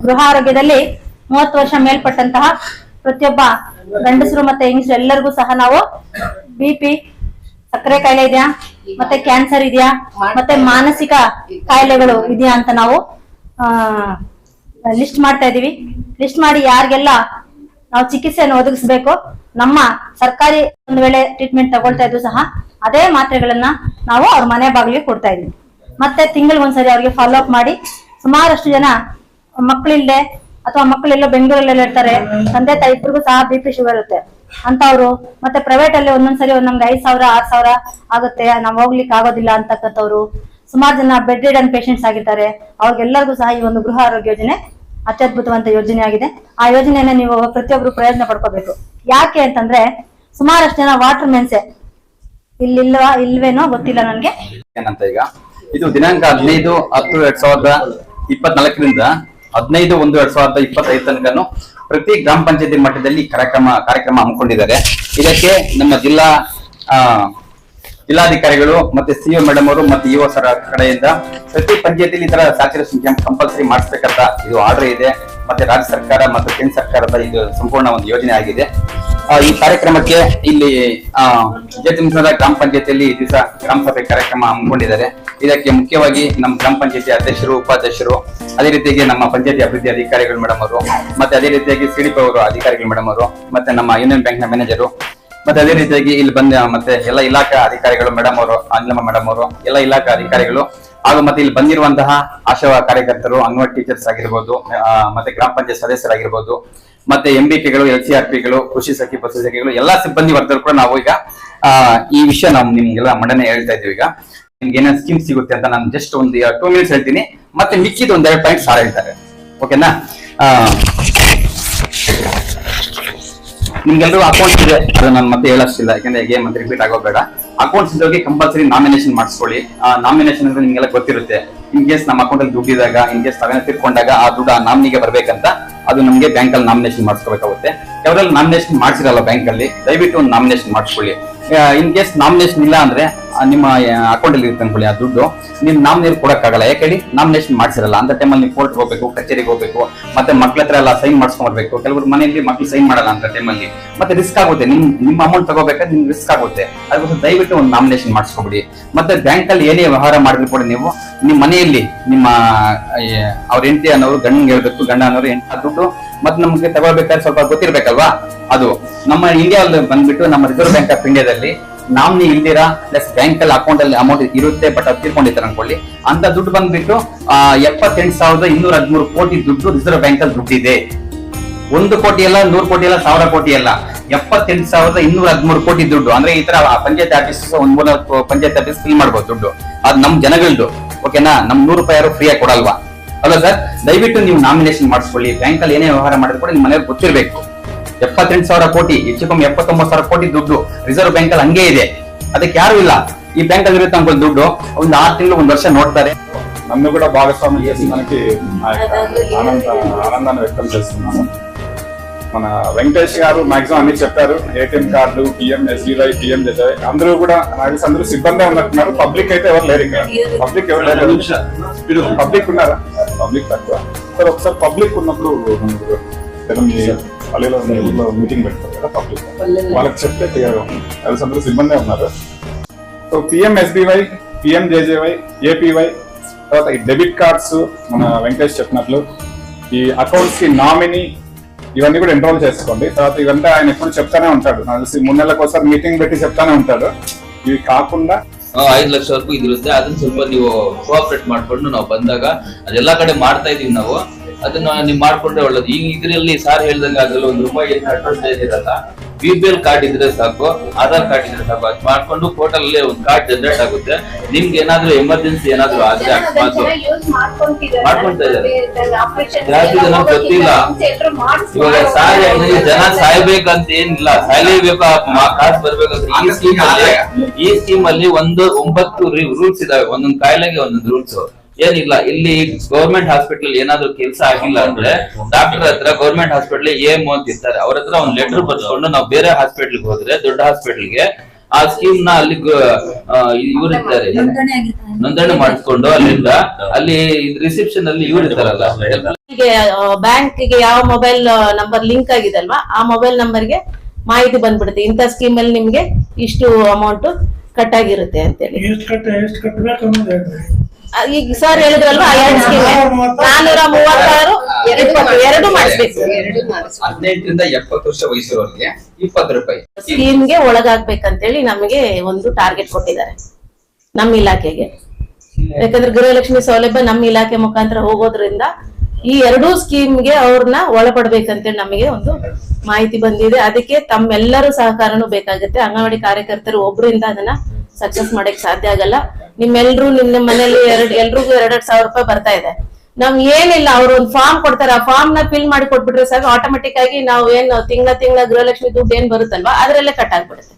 Speaker 4: ಗೃಹ ಆರೋಗ್ಯದಲ್ಲಿ ಮೂವತ್ತು ವರ್ಷ ಮೇಲ್ಪಟ್ಟಂತಹ ಪ್ರತಿಯೊಬ್ಬ ಗಂಡಸರು ಮತ್ತೆ ಹೆಂಗಸರು ಎಲ್ಲರಿಗೂ ಸಹ ನಾವು ಬಿ ಪಿ ಸಕ್ಕರೆ ಕಾಯಿಲೆ ಇದೆಯಾ? ಮತ್ತೆ ಕ್ಯಾನ್ಸರ್ ಇದೆಯಾ? ಮತ್ತೆ ಮಾನಸಿಕ ಕಾಯಿಲೆಗಳು ಇದೆಯಾ ಅಂತ ನಾವು ಲಿಸ್ಟ್ ಮಾಡ್ತಾ ಇದೀವಿ. ಲಿಸ್ಟ್ ಮಾಡಿ ಯಾರಿಗೆಲ್ಲ ನಾವು ಚಿಕಿತ್ಸೆಯನ್ನು ಒದಗಿಸ್ಬೇಕು, ನಮ್ಮ ಸರ್ಕಾರಿ ಒಂದು ವೇಳೆ ಟ್ರೀಟ್ಮೆಂಟ್ ತಗೊಳ್ತಾ ಇದ್ರು ಸಹ ಅದೇ ಮಾತ್ರೆಗಳನ್ನ ನಾವು ಅವ್ರ ಮನೆ ಬಾಗಿಲಿಗೆ ಕೊಡ್ತಾ ಇದೀವಿ. ಮತ್ತೆ ತಿಂಗಳಿಗೊಂದ್ಸರಿ ಅವ್ರಿಗೆ ಫಾಲೋ ಅಪ್ ಮಾಡಿ ಸುಮಾರಷ್ಟು ಜನ ಮಕ್ಕಳಿಲ್ಲದೆ ಅಥವಾ ಮಕ್ಕಳೆಲ್ಲೋ ಬೆಂಗಳೂರಲ್ಲೆಲ್ಲ ಇರ್ತಾರೆ, ತಂದೆ ತಾಯಿ ಇಬ್ಬರಿಗೂ ಸಹ ಬಿ ಪಿ ಶುಗರ್ ಇರುತ್ತೆ ಅಂತವ್ರು. ಮತ್ತೆ ಪ್ರೈವೇಟ್ ಅಲ್ಲಿ ಒಂದೊಂದ್ಸರಿ ಒಂದ್ ನಮ್ಗೆ ಐದ್ ಸಾವಿರ, ಆರ್ ಸಾವಿರ ಆಗುತ್ತೆ, ನಾವ್ ಹೋಗ್ಲಿಕ್ಕೆ ಆಗೋದಿಲ್ಲ ಅಂತಕ್ಕಂಥವ್ರು. ಸುಮಾರು ಜನ ಬೆಡ್ ರಿಡನ್ ಪೇಷಂಟ್ಸ್ ಆಗಿರ್ತಾರೆ ಅವ್ರಿಗೆಲ್ಲರಿಗೂ ಸಹ ಈ ಒಂದು ಗೃಹ ಆರೋಗ್ಯ ಯೋಜನೆ ಅತ್ಯದ್ಭುತವಂತ ಯೋಜನೆ ಆಗಿದೆ. ಆ ಯೋಜನೆಯನ್ನ ನೀವು ಪ್ರತಿಯೊಬ್ರು ಪ್ರಯೋಜನ ಪಡ್ಕೋಬೇಕು. ಯಾಕೆ ಅಂತಂದ್ರೆ ಸುಮಾರಷ್ಟು ಜನ ವಾಟರ್ ಮೆನ್ಸೆ ಇಲ್ಲಿಲ್ವಾ, ಇಲ್ವೇನೋ ಗೊತ್ತಿಲ್ಲ ನನ್ಗೆ.
Speaker 5: ಏನಂತ ಈಗ? ಇದು ದಿನಾಂಕ ಹದಿನೈದು ಹತ್ತು ಎರಡ್ ಸಾವಿರದ ಇಪ್ಪತ್ನಾಲ್ಕರಿಂದ ಹದಿನೈದು ಒಂದು ಎರಡ್ ಸಾವಿರದ ಇಪ್ಪತ್ತೈದು ತನಕನು ಪ್ರತಿ ಗ್ರಾಮ ಪಂಚಾಯತಿ ಮಟ್ಟದಲ್ಲಿ ಕಾರ್ಯಕ್ರಮ ಕಾರ್ಯಕ್ರಮ ಹಮ್ಮಿಕೊಂಡಿದ್ದಾರೆ. ಇದಕ್ಕೆ ನಮ್ಮ ಜಿಲ್ಲಾ ಜಿಲ್ಲಾಧಿಕಾರಿಗಳು ಮತ್ತೆ ಸಿಒ ಮೇಡಮ್ ಅವರು ಮತ್ತೆ ಇಒ ಸರ್ ಕಡೆಯಿಂದ ಪ್ರತಿ ಪಂಚಾಯತಿಲಿ ಈ ತರ ಸಾಕ್ಷರ ಸಂಖ್ಯೆ ಕಂಪಲ್ಸರಿ ಮಾಡಿಸ್ಬೇಕಂತ ಇದು ಆರ್ಡರ್ ಇದೆ. ಮತ್ತೆ ರಾಜ್ಯ ಸರ್ಕಾರ ಮತ್ತು ಕೇಂದ್ರ ಸರ್ಕಾರದ ಇದು ಸಂಪೂರ್ಣ ಒಂದು ಯೋಜನೆ ಆಗಿದೆ. ಈ ಕಾರ್ಯಕ್ರಮಕ್ಕೆ ಇಲ್ಲಿ, ಆ ಜಯತಿಂಸದ ಗ್ರಾಮ ಪಂಚಾಯತಿಯಲ್ಲಿ ಈ ದಿವಸ ಗ್ರಾಮ ಸಭೆ ಕಾರ್ಯಕ್ರಮ ಹಮ್ಮಿಕೊಂಡಿದ್ದಾರೆ. ಇದಕ್ಕೆ ಮುಖ್ಯವಾಗಿ ನಮ್ಮ ಗ್ರಾಮ ಪಂಚಾಯತಿ ಅಧ್ಯಕ್ಷರು, ಉಪಾಧ್ಯಕ್ಷರು, ಅದೇ ರೀತಿಯಾಗಿ ನಮ್ಮ ಪಂಚಾಯತಿ ಅಭಿವೃದ್ಧಿ ಅಧಿಕಾರಿಗಳು ಮೇಡಮ್ ಅವರು, ಮತ್ತೆ ಅದೇ ರೀತಿಯಾಗಿ ಸಿಡಿಪಿ ಅವರು, ಅಧಿಕಾರಿಗಳು ಮೇಡಮ್ ಅವರು, ಮತ್ತೆ ನಮ್ಮ ಯೂನಿಯನ್ ಬ್ಯಾಂಕ್ನ ಮ್ಯಾನೇಜರು ಮತ್ತೆ ಅದೇ ರೀತಿಯಾಗಿ ಇಲ್ಲಿ ಬಂದ ಮತ್ತೆ ಎಲ್ಲ ಇಲಾಖಾ ಅಧಿಕಾರಿಗಳು ಮೇಡಮ್ ಅವರು ಅಂಜಲಮ್ಮ ಮೇಡಮ್ ಅವರು, ಎಲ್ಲ ಇಲಾಖಾ ಅಧಿಕಾರಿಗಳು ಹಾಗೂ ಮತ್ತೆ ಇಲ್ಲಿ ಬಂದಿರುವಂತಹ ಆಶಾ ಕಾರ್ಯಕರ್ತರು ಅಂಗನವಾಡಿ ಟೀಚರ್ಸ್ ಆಗಿರ್ಬೋದು ಮತ್ತೆ ಗ್ರಾಮ ಪಂಚಾಯತ್ ಸದಸ್ಯರಾಗಿರ್ಬೋದು, ಮತ್ತೆ ಎಂ ಬಿ ಪಿಗಳು ಎಲ್ ಸಿ ಆರ್ ಪಿಗಳು ಕೃಷಿ ಸಖಿ ಪಶು ಸಖಿಗಳು ಎಲ್ಲಾ ಸಿಬ್ಬಂದಿ ವರ್ಗದವರು ಕೂಡ ನಾವು ಈಗ ಈ ವಿಷಯ ನಾವು ನಿಮ್ಗೆಲ್ಲ ಮಂಡನೆ ಹೇಳ್ತಾ ಇದೀವಿ ಈಗ. ನಿಮ್ಗೆ ಏನೇನು ಸ್ಕೀಮ್ ಸಿಗುತ್ತೆ ಅಂತ ನಾನು ಜಸ್ಟ್ ಒಂದು ಟೂ ಮಿನಿಟ್ಸ್ ಹೇಳ್ತೀನಿ. ಮತ್ತೆ ಮಿಕ್ಕಿದ ಒಂದೆರಡು ಪಾಯಿಂಟ್ ಸಾರ ಹೇಳ್ತಾರೆ. ಓಕೆನಾ ನಿಮ್ಗೆಲ್ಲರೂ ಅಕೌಂಟ್ಸ್ ಇದೆ. ಅದು ನಾನು ಮತ್ತೆ ಹೇಳಷ್ಟಿಲ್ಲ. ಯಾಕಂದ್ರೆ ಗೇಮ್ ಮತ್ತೆ ರಿಪೀಟ್ ಆಗೋಬೇಡ ಅಕೌಂಟ್ಸ್ ಇದ್ದವ್ರಿಗೆ ಕಂಪಲ್ಸರಿ ನಾಮಿನೇಷನ್ ಮಾಡಿಸ್ಕೊಳ್ಳಿ. ನಾಮಿನೇಷನ್ ಅಂದ್ರೆ ನಿಮ್ಗೆಲ್ಲ ಗೊತ್ತಿರುತ್ತೆ. ಇನ್ ಕೇಸ್ ನಮ್ಮ ಅಕೌಂಟ್ ಅಲ್ಲಿ ದುಡ್ಡಿದಾಗ ಇನ್ ಕೇಸ್ ನಾವೇನೋ ತಿರ್ಕೊಂಡಾಗ ಆ ದುಡ್ಡು ಆ ನಾಮಿನಿಗೆ ಬರ್ಬೇಕಂತ ಅದು ನಮಗೆ ಬ್ಯಾಂಕ್ ಅಲ್ಲಿ ನಾಮಿನೇಷನ್ ಮಾಡಿಸ್ಕೋಬೇಕಾಗುತ್ತೆ. ಯಾವ್ದ್ರಲ್ಲಿ ನಾಮಿನೇಷನ್ ಮಾಡಿಸಿರಲ್ಲ ಬ್ಯಾಂಕ್ ಅಲ್ಲಿ, ದಯವಿಟ್ಟು ಒಂದು ನಾಮಿನೇಷನ್ ಮಾಡಿಸ್ಕೊಳ್ಳಿ. ಇನ್ ಕೇಸ್ ನಾಮಿನೇಷನ್ ಇಲ್ಲ ಅಂದ್ರೆ ನಿಮ್ಮ ಅಕೌಂಟ್ ಅಲ್ಲಿ ಅನ್ಕೊಳ್ಳಿ ಆ ದುಡ್ಡು. ನಿಮ್ ನಾಮಿನೇಟ್ ಕೊಡಕ್ಕಾಗಲ್ಲ. ಯಾಕೆ ಹೇಳಿ? ನಾಮಿನೇಷನ್ ಮಾಡಿಸಿರಲ್ಲ. ಅಂತ ಟೈಮಲ್ಲಿ ನೀವು ಕೋರ್ಟ್ ಹೋಗ್ಬೇಕು, ಕಚೇರಿಗೆ ಹೋಗ್ಬೇಕು, ಮತ್ತೆ ಮಕ್ಳ ಹತ್ರ ಎಲ್ಲ ಸೈನ್ ಮಾಡಿಸ್ಕೊಂಡ್ಬರ್ಬೇಕು ಕೆಲವರು ಮನೆಯಲ್ಲಿ ಮಕ್ಳು ಸೈನ್ ಮಾಡಲ್ಲ ಅಂತ ಟೈಮಲ್ಲಿ ಮತ್ತೆ ರಿಸ್ಕ್ ಆಗುತ್ತೆ. ನಿಮ್, ನಿಮ್ಮ ಅಮೌಂಟ್ ತಗೋಬೇಕಾದ್ರೆ ನಿಮ್ಗೆ ರಿಸ್ಕ್ ಆಗುತ್ತೆ. ಅದಕ್ಕೋಸ್ಕರ ದಯವಿಟ್ಟು ಒಂದು ನಾಮಿನೇಷನ್ ಮಾಡಿಸ್ಕೊಬಿಡಿ. ಮತ್ತೆ ಬ್ಯಾಂಕ್ ಅಲ್ಲಿ ಏನೇ ವ್ಯವಹಾರ ಮಾಡಿದ್ರು ಕೂಡ ನೀವು, ನಿಮ್ಮ ಮನೆಯಲ್ಲಿ ನಿಮ್ಮ ಅವ್ರ ಹೆಂಡತಿ ಅನ್ನೋರು ಗಂಡಂಗೆ ಹೇಳ್ಬೇಕು ಗಂಡ ಅನ್ನೋರು ಆ ದುಡ್ಡು ಮತ್ತೆ ನಮ್ಗೆ ತಗೋಬೇಕಾದ್ರೆ ಸ್ವಲ್ಪ ಗೊತ್ತಿರ್ಬೇಕಲ್ವಾ? ಅದು ನಮ್ಮ ಇಂಡಿಯಾ ಬಂದ್ಬಿಟ್ಟು ನಮ್ಮ ರಿಸರ್ವ್ ಬ್ಯಾಂಕ್ ಆಫ್ ಇಂಡಿಯಾದಲ್ಲಿ ನಾಮಿನಿ ಇಲ್ದಿರಾ? ಪ್ಲಸ್ ಬ್ಯಾಂಕ್ ಅಲ್ಲಿ ಅಕೌಂಟ್ ಅಲ್ಲಿ ಅಮೌಂಟ್ ಇರುತ್ತೆ ಬಟ್ ಅದು ತೀರ್ಕೊಂಡಿರ್ತಾರೆ ಅನ್ಕೊಳ್ಳಿ. ಅಂತ ದುಡ್ಡು ಬಂದ್ಬಿಟ್ಟು ಎಪ್ಪತ್ತೆಂಟು ಸಾವಿರದ ಇನ್ನೂರ ಹದಿಮೂರು ಕೋಟಿ ದುಡ್ಡು ರಿಸರ್ವ್ ಬ್ಯಾಂಕ್ ಅಲ್ಲಿ ದುಡ್ಡಿದೆ. ಒಂದು ಕೋಟಿ ಅಲ್ಲ, ನೂರು ಕೋಟಿ ಅಲ್ಲ, ಸಾವಿರ ಕೋಟಿ ಅಲ್ಲ. ಎಪ್ಪತ್ತೆಂಟು ಸಾವಿರದ ಇನ್ನೂರ ಹದಿಮೂರು ಕೋಟಿ ದುಡ್ಡು. ಅಂದ್ರೆ ಈ ತರ ಪಂಚಾಯತ್ ಆಫೀಸ್ ಒಂದ್ ಮೂರ್ನಾಲ್ಕು ಪಂಚಾಯತ್ ಆಫೀಸ್ ಫಿಲ್ ಮಾಡ್ಬೋದು ದುಡ್ಡು. ಅದು ನಮ್ ಜನಗಳದ್ದು ಓಕೆನಾ ನಮ್ ನೂರು ರೂಪಾಯಿ ಯಾರು ಫ್ರೀ ಆಗಿ ಕೊಡಲ್ವಾ? ಅಲ್ಲ ಸರ್ ದಯವಿಟ್ಟು ನೀವು ನಾಮಿನೇಷನ್ ಮಾಡಿಸ್ಕೊಳ್ಳಿ ಬ್ಯಾಂಕ್ ಅಲ್ಲಿ ಏನೇ ವ್ಯವಹಾರ ಮಾಡಿದ್ರು ಕೂಡ ನಿಮ್ಮ ಮನೆಯವ್ರಿಗೆ ಗೊತ್ತಿರಬೇಕು ಎಪ್ಪತ್ತೆಂಟು ಸಾವಿರ ಕೋಟಿ ಹೆಚ್ಚು ಕಮ್ಮಿ ಎಪ್ಪತ್ತೊಂಬತ್ತು ಸಾವಿರ ಕೋಟಿ ದುಡ್ಡು ರಿಸರ್ವ್ ಬ್ಯಾಂಕ್ ಅಲ್ಲಿ ಹಂಗೆ ಇದೆ ಅದಕ್ಕೆ ಯಾರು ಇಲ್ಲ ಈ ಬ್ಯಾಂಕ್ ಅಲ್ಲಿ ಇರುತ್ತೆ ಅನ್ಕೊಳ್ಳಿ ದುಡ್ಡು ಒಂದು ಆರು ತಿಂಗಳು ಒಂದ್ ವರ್ಷ ನೋಡ್ತಾರೆ
Speaker 6: నన్ను కూడా భాగస్వామ్యం చేసి మనకి ఆ యొక్క ఆనంద ఆనందాన్ని వ్యక్తం చేస్తున్నాను మన వెంకటేష్ గారు మాక్సిమం అన్ని చెప్పారు ATM card PM SBI PM జెజై అందరూ కూడా నాకు తెలిసి అందరూ సిబ్బంది ఉన్నట్టున్నారు పబ్లిక్ అయితే ఎవరు లేరు ఇక్కడ పబ్లిక్ ఎవరు లేరు పబ్లిక్ ఉన్నారా పబ్లిక్ తక్కువ. సార్ ఒకసారి పబ్లిక్ ఉన్నప్పుడు మీ పల్లెలో మీటింగ్ పెడతారు కదా పబ్లిక్. వాళ్ళకి చెప్తే క్లియర్ తెలిసి అందరూ సిబ్బంది ఉన్నారు. So PM SBY PM JJY APY తర్వాత ఈ డెబిట్ కార్డ్స్ మన వెంకటేష్ చెప్పినట్లు ఈ అకౌంట్స్కి నామినీ ఇవన్నీ కూడా ఎన్రోల్ చేసుకోండి. తర్వాత ఇవంతా ఆయన ఎప్పుడు చెప్తానే ఉంటాడు. నాకు తెలిసి మూడు నెలలకు ఒకసారి మీటింగ్ పెట్టి చెప్తానే ఉంటాడు. ఇవి కాకుండా
Speaker 7: ಐದು ಲಕ್ಷ ವರೆಗೂ ಇದಿರುತ್ತೆ ಅದನ್ನ ಸ್ವಲ್ಪ ನೀವು ಕೋಆಪರೇಟ್ ಮಾಡ್ಕೊಂಡು ನಾವು ಬಂದಾಗ ಅದೆಲ್ಲ ಕಡೆ ಮಾಡ್ತಾ ಇದೀವಿ ನಾವು. ಅದನ್ನ ನೀವು ಮಾಡ್ಕೊಂಡ್ರೆ ಒಳ್ಳೇದು. ಈಗ ಇದರಲ್ಲಿ ಸಾರ್ ಹೇಳ್ದಂಗೆ ಅದ್ರಲ್ಲಿ ಒಂದು ರೂಪಾಯಿ ಅಡ್ವಾನ್ಸ್ ಇರಲ್ಲ ಬಿ ಪಿ ಎಲ್ ಕಾರ್ಡ್ ಇದ್ರೆ ಸಾಕು ಆಧಾರ್ ಕಾರ್ಡ್ ಇದ್ರೆ ಸಾಕು ಅದು ಮಾಡ್ಕೊಂಡು ಪೋರ್ಟಲ್ ಅಲ್ಲಿ ಒಂದು ಕಾರ್ಡ್ ಜನರೇಟ್ ಆಗುತ್ತೆ. ನಿಮ್ಗೆ ಏನಾದ್ರೂ ಎಮರ್ಜೆನ್ಸಿ ಏನಾದ್ರೂ ಆದ್ರೆ ಅಕಸ್ಮಾತ್ ಮಾಡ್ಕೊಂತಾ ಇದ್ದಾರೆ. ಜಾಸ್ತಿ ಜನ ಗೊತ್ತಿಲ್ಲ. ಇವಾಗ ಜನ ಸಾಯ್ಬೇಕಂತ ಏನಿಲ್ಲ. ಸಾಯಲೇಬೇಕು ಕಾಸು ಬರ್ಬೇಕಂತ ಈ ಸ್ಕೀಮ್ ಅಲ್ಲಿ ಈ ಸ್ಕೀಮ್ ಅಲ್ಲಿ ಒಂದು ಒಂಬತ್ತು ರೂಲ್ಸ್ ಇದಾವೆ. ಒಂದೊಂದು ಕಾಯಿಲೆಗೆ ಒಂದೊಂದು ರೂಲ್ಸ್ ಏನಿಲ್ಲ ಇಲ್ಲಿ ಗೌರ್ಮೆಂಟ್ ಹಾಸ್ಪಿಟಲ್ ಏನಾದ್ರು ಕೆಲಸ ಆಗಿಲ್ಲ ಅಂದ್ರೆ ಡಾಕ್ಟರ್ ಹತ್ರ ಗೌರ್ಮೆಂಟ್ ಹಾಸ್ಪಿಟಲ್ ಏಮ್ ಅಂತ ಇರ್ತಾರೆ. ಅವ್ರ ಹತ್ರ ಒಂದ್ ಲೆಟರ್ ಬರ್ಸ್ಕೊಂಡು ನಾವು ಬೇರೆ ಹಾಸ್ಪಿಟಲ್ ಹೋದ್ರೆ ದೊಡ್ಡ ಹಾಸ್ಪಿಟಲ್ಗೆ ಆ ಸ್ಕೀಮ್ನ ಅಲ್ಲಿ ಇವ್ರು ಇರ್ತಾರೆ. ನೋಂದಣಿ ಮಾಡಿಸ್ಕೊಂಡು ಅಲ್ಲಿಂದ ಅಲ್ಲಿ ರಿಸೆಪ್ಷನ್ ಅಲ್ಲಿ ಇವ್ರು ಇರ್ತಾರಲ್ಲ.
Speaker 8: ಬ್ಯಾಂಕ್ಗೆ ಯಾವ ಮೊಬೈಲ್ ನಂಬರ್ ಲಿಂಕ್ ಆಗಿದೆ ಅಲ್ವಾ? ಆ ಮೊಬೈಲ್ ನಂಬರ್ಗೆ ಮಾಹಿತಿ ಬಂದ್ಬಿಡುತ್ತೆ. ಇಂತ ಸ್ಕೀಮ್ ಅಲ್ಲಿ ನಿಮ್ಗೆ ಇಷ್ಟು ಅಮೌಂಟ್ ಕಟ್ ಆಗಿರುತ್ತೆ ಅಂತೇಳಿ. ಈಗ ಸರ್ ಹೇಳಿದ್ರಲ್ವಾ ಎರಡು ಸ್ಕೀಮ್ ನಾನೂರ ಮೂವತ್ತಾರು ಎರಡು ಮಾಡಿಸ್ಬೇಕು.
Speaker 5: ಹದಿನೆಂಟರಿಂದ ಎಪ್ಪತ್ತು ವರ್ಷ ವಯಸ್ಸಿರೋರಿಗೆ ಇಪ್ಪತ್ತು ರೂಪಾಯಿ.
Speaker 8: ಸ್ಕೀಮ್ಗೆ ಒಳಗಾಗ್ಬೇಕಂತೇಳಿ ನಮಗೆ ಒಂದು ಟಾರ್ಗೆಟ್ ಕೊಟ್ಟಿದ್ದಾರೆ ನಮ್ಮ ಇಲಾಖೆಗೆ. ಯಾಕಂದ್ರೆ ಗೃಹಲಕ್ಷ್ಮಿ ಸೌಲಭ್ಯ ನಮ್ಮ ಇಲಾಖೆ ಮುಖಾಂತರ ಹೋಗೋದ್ರಿಂದ ಈ ಎರಡೂ ಸ್ಕೀಮ್ಗೆ ಅವ್ರನ್ನ ಒಳಪಡ್ಬೇಕಂತೇಳಿ ನಮಗೆ ಒಂದು ಮಾಹಿತಿ ಬಂದಿದೆ. ಅದಕ್ಕೆ ತಮ್ಮೆಲ್ಲರೂ ಸಹಕಾರನೂ ಬೇಕಾಗುತ್ತೆ. ಅಂಗನವಾಡಿ ಕಾರ್ಯಕರ್ತರು ಒಬ್ರಿಂದ ಅದನ್ನ ಸಕ್ಸಸ್ ಮಾಡಕ್ ಸಾಧ್ಯ ಆಗಲ್ಲ. ನಿಮ್ಮೆಲ್ರು ನಿಮ್ಮ ಮನೇಲಿ ಎರಡ್, ಎಲ್ರಿಗೂ ಎರಡೆರಡ್ ಸಾವಿರ ರೂಪಾಯಿ ಬರ್ತಾ ಇದೆ. ನಾವ್ ಏನಿಲ್ಲ, ಅವ್ರು ಒಂದು ಫಾರ್ಮ್ ಕೊಡ್ತಾರೆ. ಆ ಫಾರ್ಮ್ನ ಫಿಲ್ ಮಾಡಿ ಕೊಟ್ಬಿಟ್ರೆ ಸಾಕು. ಆಟೋಮೆಟಿಕ್ ಆಗಿ ನಾವು ಏನ್ ತಿಂಗಳ ತಿಂಗಳ ಗೃಹಲಕ್ಷ್ಮಿ ದುಡ್ಡು ಏನ್ ಬರುತ್ತಲ್ವಾ, ಅದ್ರಲ್ಲೇ ಕಟ್ ಆಗ್ಬಿಡುತ್ತೆ.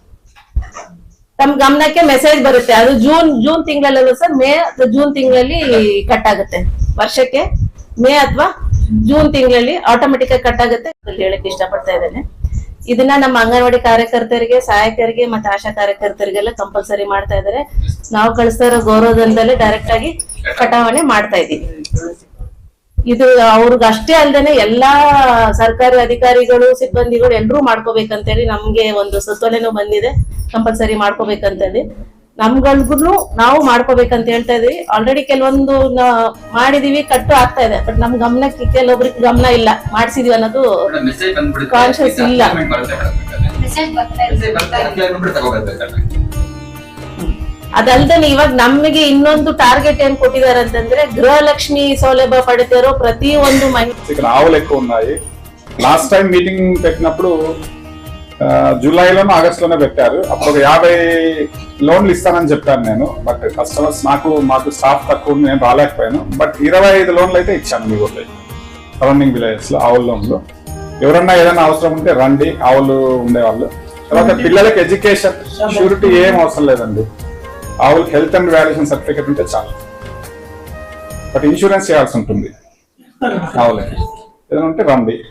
Speaker 8: ತಮ್ ಗಮನಕ್ಕೆ ಮೆಸೇಜ್ ಬರುತ್ತೆ. ಅದು ಜೂನ್ ಜೂನ್ ತಿಂಗಳಲ್ಲ ಸರ್ ಮೇ ಅಥವಾ ಜೂನ್ ತಿಂಗಳಲ್ಲಿ ಕಟ್ ಆಗುತ್ತೆ. ವರ್ಷಕ್ಕೆ ಮೇ ಅಥವಾ ಜೂನ್ ತಿಂಗಳಲ್ಲಿ ಆಟೋಮೆಟಿಕ್ ಆಗಿ ಕಟ್ ಆಗುತ್ತೆ. ಹೇಳಕ್ ಇಷ್ಟಪಡ್ತಾ ಇದ್ದೇನೆ. ಇದನ್ನ ನಮ್ಮ ಅಂಗನವಾಡಿ ಕಾರ್ಯಕರ್ತರಿಗೆ, ಸಹಾಯಕರಿಗೆ ಮತ್ತೆ ಆಶಾ ಕಾರ್ಯಕರ್ತರಿಗೆಲ್ಲ ಕಂಪಲ್ಸರಿ ಮಾಡ್ತಾ ಇದಾರೆ. ನಾವು ಕಳಿಸ್ತಾ ಇರೋ ದಿನದಲ್ಲಿ ಡೈರೆಕ್ಟ್ ಆಗಿ ಕಟಾವಣೆ ಮಾಡ್ತಾ ಇದೀವಿ ಇದು ಅವ್ರಿಗೆ ಅಷ್ಟೇ ಅಲ್ದೇನೆ ಎಲ್ಲಾ ಸರ್ಕಾರಿ ಅಧಿಕಾರಿಗಳು, ಸಿಬ್ಬಂದಿಗಳು ಎಲ್ಲರೂ ಮಾಡ್ಕೋಬೇಕಂತೇಳಿ ನಮ್ಗೆ ಒಂದು ಸುತ್ತೋಲೆನೂ ಬಂದಿದೆ. ಕಂಪಲ್ಸರಿ ಮಾಡ್ಕೋಬೇಕಂತೇಳಿ. ನಮ್ಗಳ್ಗೂ ನಾವು ಮಾಡ್ಕೋಬೇಕಂತ ಹೇಳ್ತಾ ಇದೀವಿ ಆಲ್ರೆಡಿ ಕೆಲವೊಂದು ನ- ಮಾಡಿದೀವಿ ಕಟ್ಟು ಆಗ್ತಾ ಇದೆ ಬಟ್ ನಮ್ ಗಮನಕ್ಕೆ ಕೆಲವೊಬ್ರಿಗೆ ಗಮನ ಇಲ್ಲ ಮಾಡ್ಸಿದೀವಿ ಅನ್ನೋದು
Speaker 5: ಮೆಸೇಜ್
Speaker 8: Conscious ಇಲ್ಲ. ಅದಲ್ದೇನೆ ಇವಾಗ ನಮಗೆ ಇನ್ನೊಂದು ಟಾರ್ಗೆಟ್ ఏం ಕೊಟ್ಟಿದ್ದಾರೆ ಅಂತಂದ್ರೆ గృహలక్ష్మి సౌలభ్య పడితేరో ప్రతి ಒಂದು మహిళ
Speaker 6: ఇక్కడ ఆవులు ఎక్కువ ఉన్నాయి లాస్ట్ టైం మీటింగ్ పెట్టినప్పుడు ఆ, జూలైలోనో ఆగస్టులోనే పెట్టారు. అప్పుడు ఒక యాభై లోన్లు ఇస్తానని చెప్పాను నేను. బట్ కస్టమర్స్ నాకు మాకు స్టాఫ్ తక్కువ నేను రాలేకపోయాను. బట్ ఇరవై ఐదు లోన్లు అయితే ఇచ్చాను మీ ఊర్లో. సరౌండింగ్ విలేజెస్లో ఆవుల లోన్లు. ఎవరన్నా ఏదైనా అవసరం ఉంటే రండి ఆవులు ఉండేవాళ్ళు. తర్వాత పిల్లలకి ఎడ్యుకేషన్ షూరిటీ ఏం అవసరం లేదండి. ఆవులకి హెల్త్ అండ్ వాల్యుయేషన్ సర్టిఫికేట్ ఉంటే చాలు. బట్ ఇన్సూరెన్స్ చేయాల్సి ఉంటుంది. ఆవులకి. ఏదైనా ఉంటే రండి.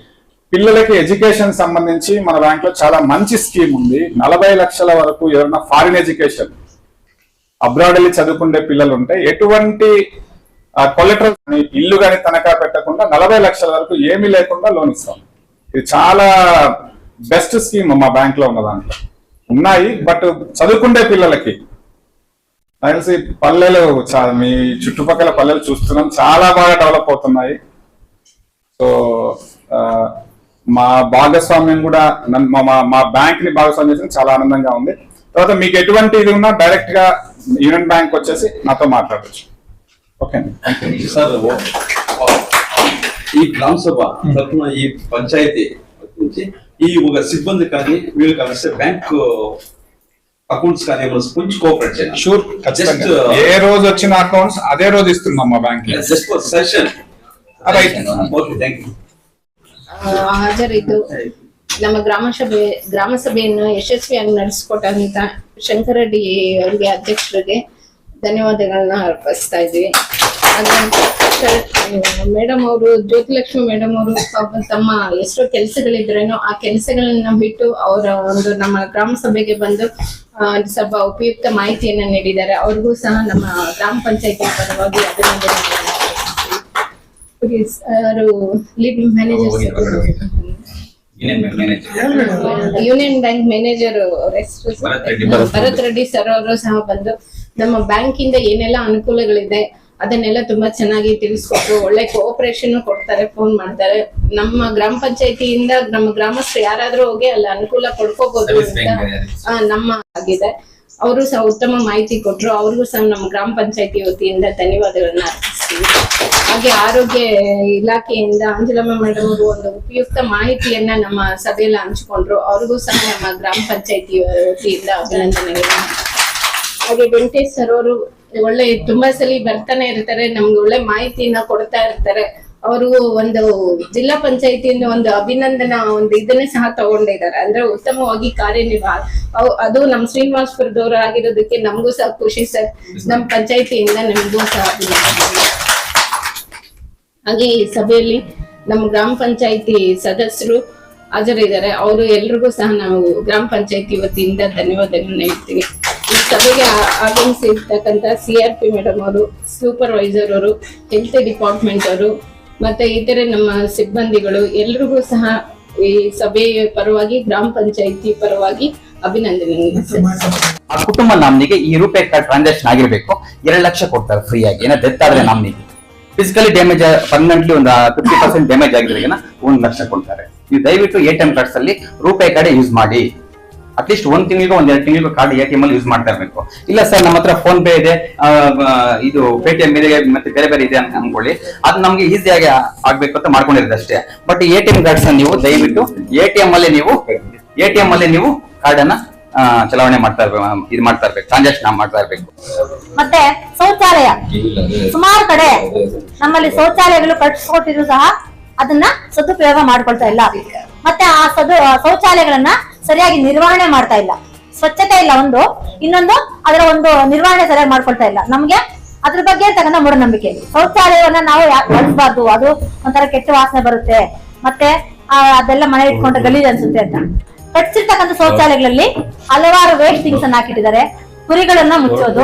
Speaker 6: పిల్లలకి ఎడ్యుకేషన్ సంబంధించి మన బ్యాంక్లో చాలా మంచి స్కీమ్ ఉంది. నలభై లక్షల వరకు ఎవరైనా ఫారిన్ ఎడ్యుకేషన్ అబ్రాడ్ వెళ్ళి చదువుకునే పిల్లలు ఉంటే ఎటువంటి కొలెటరల్ ఇల్లు కానీ తనఖా పెట్టకుండా నలభై లక్షల వరకు ఏమీ లేకుండా లోన్ ఇస్తాం. ఇది చాలా బెస్ట్ స్కీమ్ మా బ్యాంక్లో ఉన్న దాంట్లో. ఉన్నాయి బట్ చదువుకుండే పిల్లలకి. తెలిసి పల్లెలు చా- మీ చుట్టుపక్కల పల్లెలు చూస్తున్నాం. చాలా బాగా డెవలప్ అవుతున్నాయి. సో ఆ, మా భాగస్వామ్యం కూడా మా మా బ్యాంక్ని భాగస్వామ్యం చేసిన చాలా ఆనందంగా ఉంది. తర్వాత మీకు ఎటువంటి ఇది ఉన్నా డైరెక్ట్గా యూనియన్ బ్యాంక్ వచ్చేసి నాతో మాట్లాడవచ్చు ఓకే
Speaker 9: ఈ గ్రామ సభ తరఫున ఈ పంచాయతీ నుంచి ఈ ఒక సిబ్బంది కానీ వీళ్ళు కలిస్తే బ్యాంక్ అకౌంట్స్ కానీ కొంచెం కోఆపరేట్ చేయాలి
Speaker 6: షూర్
Speaker 9: జస్ట్
Speaker 6: ఏ రోజు వచ్చిన అకౌంట్స్ అదే రోజు ఇస్తున్నాం మా
Speaker 9: bank
Speaker 6: just
Speaker 9: session okay thank
Speaker 2: you ಹಾಜರಿದ್ದು ನಮ್ಮ ಗ್ರಾಮ ಸಭೆ, ಗ್ರಾಮ ಸಭೆಯನ್ನು ಯಶಸ್ವಿಯಾಗಿ ನಡೆಸಿಕೊಟ್ಟಂತ ಶಂಕರಡ್ಡಿ ಅವರಿಗೆ, ಅಧ್ಯಕ್ಷರಿಗೆ ಧನ್ಯವಾದಗಳನ್ನ ಅರ್ಪಿಸ್ತಾ ಇದ್ವಿ ಮೇಡಮ್ ಅವರು, ಜ್ಯೋತಿಲಕ್ಷ್ಮಿ ಮೇಡಮ್ ಅವರು ತಮ್ಮ ಎಷ್ಟೋ ಕೆಲಸಗಳಿದ್ರೇನೋ ಆ ಕೆಲಸಗಳನ್ನ ಬಿಟ್ಟು ಅವರ ಒಂದು ನಮ್ಮ ಗ್ರಾಮ ಸಭೆಗೆ ಬಂದು ಸ್ವಲ್ಪ ಉಪಯುಕ್ತ ಮಾಹಿತಿಯನ್ನ ನೀಡಿದ್ದಾರೆ. ಅವ್ರಿಗೂ ಸಹ ನಮ್ಮ ಗ್ರಾಮ ಪಂಚಾಯತಿ ಪರವಾಗಿ ಪ್ಲೀಸ್ ಅವರು lead manager Union
Speaker 5: Bank manager
Speaker 2: Bharat Reddy. Sir ಅವರು ಸಹ ಬಂದು ನಮ್ಮ ಬ್ಯಾಂಕ್ ಇಂದ ಏನೆಲ್ಲ ಅನುಕೂಲಗಳಿದೆ ಅದನ್ನೆಲ್ಲ ತುಂಬಾ ಚೆನ್ನಾಗಿ ತಿಳಿಸ್ಕೊಟ್ಟು ಒಳ್ಳೆ ಕೋಆಪರೇಷನ್ ಕೊಡ್ತಾರೆ ಫೋನ್ ಮಾಡ್ತಾರೆ. ನಮ್ಮ ಗ್ರಾಮ ಪಂಚಾಯತಿಯಿಂದ ನಮ್ಮ ಗ್ರಾಮಸ್ಥರು ಯಾರಾದ್ರೂ ಹೋಗಿ ಅಲ್ಲಿ ಅನುಕೂಲ ಪಡ್ಕೋಬಹುದು ಅಂತ ನಮ್ಮ ಆಗಿದೆ. ಅವರು ಸಹ ಉತ್ತಮ ಮಾಹಿತಿ ಕೊಟ್ಟರು ಅವ್ರಿಗೂ ಸಹ ನಮ್ಮ ಗ್ರಾಮ ಪಂಚಾಯತಿ ವತಿಯಿಂದ ಧನ್ಯವಾದಗಳನ್ನ ಅರ್ಪಿಸ್ತೀವಿ. ಹಾಗೆ ಆರೋಗ್ಯ ಇಲಾಖೆಯಿಂದ ಅಂಜಲಮ್ಮ ಮೇಡಮ್ ಅವರು ಒಂದು ಉಪಯುಕ್ತ ಮಾಹಿತಿಯನ್ನ ನಮ್ಮ ಸಭೆಯಲ್ಲಿ ಹಂಚಿಕೊಂಡ್ರು. ಅವ್ರಿಗೂ ಸಹ ನಮ್ಮ ಗ್ರಾಮ ಪಂಚಾಯತಿ ವತಿಯಿಂದ ಅಭಿನಂದನೆಗಳು. ಹಾಗೆ ವೆಂಕಟೇಶ್ ಸರ್ ಅವರು ಒಳ್ಳೆ, ತುಂಬಾ ಸಲ ಬರ್ತಾನೆ ಇರ್ತಾರೆ. ನಮ್ಗೆ ಒಳ್ಳೆ ಮಾಹಿತಿನ ಕೊಡ್ತಾ ಇರ್ತಾರೆ. ಅವರು ಒಂದು ಜಿಲ್ಲಾ ಪಂಚಾಯತಿಯಿಂದ ಒಂದು ಅಭಿನಂದನಾ, ಒಂದು ಇದನ್ನೇ ಸಹ ತಗೊಂಡಿದ್ದಾರೆ. ಅಂದ್ರೆ ಉತ್ತಮವಾಗಿ ಕಾರ್ಯನಿರ್ವಹ. ಅದು ನಮ್ಮ ಶ್ರೀನಿವಾಸ್ಪುರದವರು ಆಗಿರೋದಕ್ಕೆ ನಮಗೂ ಸಹ ಖುಷಿ ಸರ್. ನಮ್ಮ ಪಂಚಾಯತಿಯಿಂದ ನಮಗೂ ಸಹ ಹಾಗೆ ಈ ಸಭೆಯಲ್ಲಿ ನಮ್ಮ ಗ್ರಾಮ ಪಂಚಾಯತಿ ಸದಸ್ಯರು ಹಾಜರಿದ್ದಾರೆ. ಅವರು ಎಲ್ರಿಗೂ ಸಹ ನಾವು ಗ್ರಾಮ ಪಂಚಾಯತಿ ವತಿಯಿಂದ ಧನ್ಯವಾದಗಳನ್ನ ಹೇಳ್ತೀವಿ. ಈ ಸಭೆಗೆ ಆಗಮಿಸಿರ್ತಕ್ಕಂಥ ಸಿ ಆರ್ ಪಿ ಮೇಡಮ್ ಅವರು ಸೂಪರ್ವೈಸರ್ ಅವರು ಹೆಲ್ತ್ ಡಿಪಾರ್ಟ್ಮೆಂಟ್ ಅವರು ಮತ್ತೆ ಇತರೆ ನಮ್ಮ ಸಿಬ್ಬಂದಿಗಳು ಎಲ್ರಿಗೂ ಸಹ ಈ ಸಭೆಯ ಪರವಾಗಿ ಗ್ರಾಮ ಪಂಚಾಯಿತಿ ಪರವಾಗಿ ಅಭಿನಂದನೆ
Speaker 5: ಆ ಕುಟುಂಬ ನಾಮಿನಿಗೆ ಈ ರೂಪಾಯಿ ಕಾರ್ಡ್ ಟ್ರಾನ್ಸಾಕ್ಷನ್ ಆಗಿರ್ಬೇಕು. ಎರಡು ಲಕ್ಷ ಕೊಡ್ತಾರೆ ಫ್ರೀ ಆಗಿ ಏನೋ ಡೆತ್ ಆದ್ರೆ ನಾಮಿನಿಗೆ. ಫಿಸಿಕಲಿ ಡ್ಯಾಮೇಜ್ ಪರ್ಮನೆಂಟ್ಲಿ ಒಂದು ಫಿಫ್ಟಿ ಪರ್ಸೆಂಟ್ ಡ್ಯಾಮೇಜ್ ಆಗಿದ್ರೆ ಒಂದು ಲಕ್ಷ ಕೊಡ್ತಾರೆ. ನೀವು ದಯವಿಟ್ಟು ಎ ಟಿ ಎಂ ಕಾರ್ಡ್ಸ್ ಅಲ್ಲಿ ರೂಪಾಯಿ ಕಾರ್ಡ್ ಯೂಸ್ ಮಾಡಿ. ಅಟ್ಲೀಸ್ಟ್ ಒಂದ್ ತಿಂಗಳಿಗೆ ಒಂದ್ ಎರಡು ತಿಂಗಳಿಗೂ ಕಾರ್ಡ್ ಎ ಟಿ ಎಂ ಅಲ್ಲಿ ಯೂಸ್ ಮಾಡ್ತಾ ಇರಬೇಕು. ಇಲ್ಲ ಸರ್ ನಮ್ಮ ಹತ್ರ ಫೋನ್ ಪೇ ಇದೆ ಇದು ಪೇಟಿಎಂ ಇದೆ ಮತ್ತೆ ಬೇರೆ ಬೇರೆ ಇದೆ ಅಂತ ಅನ್ಕೊಳ್ಳಿ. ಅದು ನಮ್ಗೆ ಈಸಿಯಾಗಿ ಆಗ್ಬೇಕು ಅಂತ ಮಾಡ್ಕೊಂಡಿರೋದು ಅಷ್ಟೇ. But A T M cards ನೀವು ದಯವಿಟ್ಟು ಎ ಟಿ ಎಂ ಅಲ್ಲಿ ನೀವು ಎ ಟಿ ಎಂ ಅಲ್ಲಿ ನೀವು ಕಾರ್ಡ್ ಅನ್ನ ಚಲಾವಣೆ ಮಾಡ್ತಾ ಇರ್ಬೇಕು ಇದು ಮಾಡ್ತಾ ಇರ್ಬೇಕು. ಟ್ರಾನ್ಸಾಕ್ಷನ್ ಮಾಡ್ತಾ ಇರ್ಬೇಕು.
Speaker 4: ಮತ್ತೆ ಶೌಚಾಲಯ. ಸುಮಾರು ಕಡೆ ನಮ್ಮಲ್ಲಿ ಶೌಚಾಲಯಗಳು ಕಟ್ಟಿಸ್ಕೊಟ್ಟಿದ್ರು ಸಹ ಅದನ್ನ ಸದುಪಯೋಗ ಮಾಡ್ಕೊಳ್ತಾ ಇಲ್ಲ. ಮತ್ತೆ ಆ ಸದು ಶೌಚಾಲಯಗಳನ್ನ ಸರಿಯಾಗಿ ನಿರ್ವಹಣೆ ಮಾಡ್ತಾ ಇಲ್ಲ. ಸ್ವಚ್ಛತೆ ಇಲ್ಲ ಒಂದು. ಇನ್ನೊಂದು ಅದರ ಒಂದು ನಿರ್ವಹಣೆ ಸರಿಯಾಗಿ ಮಾಡ್ಕೊಳ್ತಾ ಇಲ್ಲ. ನಮ್ಗೆ ಅದ್ರ ಬಗ್ಗೆ ತಗೊಂಡ ಮೂಢನಂಬಿಕೆ ಶೌಚಾಲಯವನ್ನ ನಾವು ಯಾಕೆ ಬಳಸಬಾರ್ದು? ಅದು ಒಂಥರ ಕೆಟ್ಟ ವಾಸನೆ ಬರುತ್ತೆ. ಮತ್ತೆ ಅದೆಲ್ಲ ಮನೆ ಇಟ್ಕೊಂಡ್ರೆ ಗಲೀಜ್ ಅನ್ಸುತ್ತೆ ಅಂತ. ಕಟ್ಸಿರ್ತಕ್ಕಂಥ ಶೌಚಾಲಯಗಳಲ್ಲಿ ಹಲವಾರು ವೇಸ್ಟ್ ಥಿಂಗ್ಸ್ ಅನ್ನ ಹಾಕಿಟ್ಟಿದ್ದಾರೆ. ಕುರಿಗಳನ್ನ ಮುಚ್ಚೋದು.